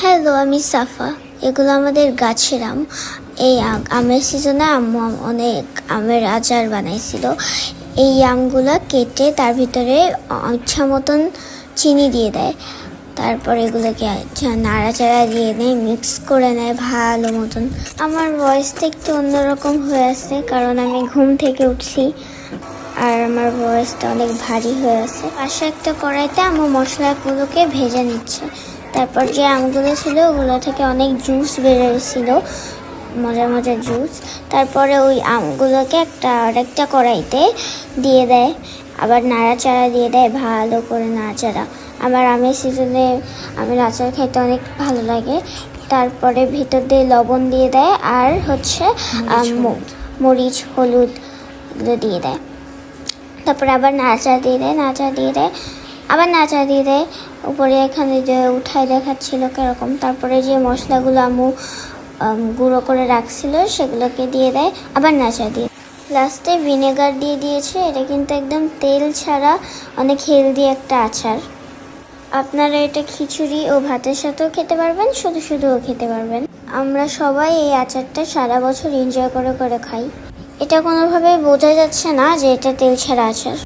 Hello আমি সাফা। এগুলো আমাদের গাছের আম। এই আম- আমের সিজনে আম্মু আম- অনেক আমের আচার বানাইছিল। এই আমগুলো কেটে তার ভিতরে ইচ্ছা মতন চিনি দিয়ে দেয়। তারপর এগুলোকে আচ্ছা নাড়াচাড়া দিয়ে নেয় মিক্স করে নেয় ভালো মতন। আমার ভয়েসটা একটু অন্যরকম হয়ে আছে, কারণ আমি ঘুম থেকে উঠছি। আর আমার ভয়েসটা অনেক ভারী হয়ে আছে। পাশে একটা কড়াইতে আমার মশলাগুলোকে ভেজে নিচ্ছে। তারপর যে আমগুলো ছিল ওগুলো থেকে অনেক জুস বেরিয়েছিল মজার মজার জুস তারপরে ওই আমগুলোকে একটা আরেকটা কড়াইতে দিয়ে দেয় আবার নাড়াচাড়া দিয়ে দেয় ভালো করে নাড়াচাড়া। আমার আমের সিজনে আমের আচার খেতে অনেক ভালো লাগে। তারপরে ভিতর দিয়ে লবণ দিয়ে দেয় আর হচ্ছে মরিচ হলুদ। দিয়ে দেয়। তারপরে আবার নাচা দিয়ে দেয় নাচা দিয়ে দেয়। আবার নাচা দিয়ে দেয়। উপরে এখানে যে উঠায় দেখাচ্ছিল কীরকম। তারপরে যে মশলাগুলো আমু, গুঁড়ো করে রাখছিল, সেগুলোকে দিয়ে দেয়, আবার নাচা দিয়ে। লাস্টে ভিনেগার দিয়ে দিয়েছে। এটা কিন্তু একদম তেল ছাড়া অনেক হেলদি একটা আচার। আপনারা এটা খিচুড়ি ও ভাতের সাথেও খেতে পারবেন, শুধু শুধুও খেতে পারবেন। আমরা সবাই এই আচারটা সারা বছর এনজয় করে করে খাই। এটা কোনোভাবে বোঝা যাচ্ছে না যে এটা তেল ছাড়া আচার।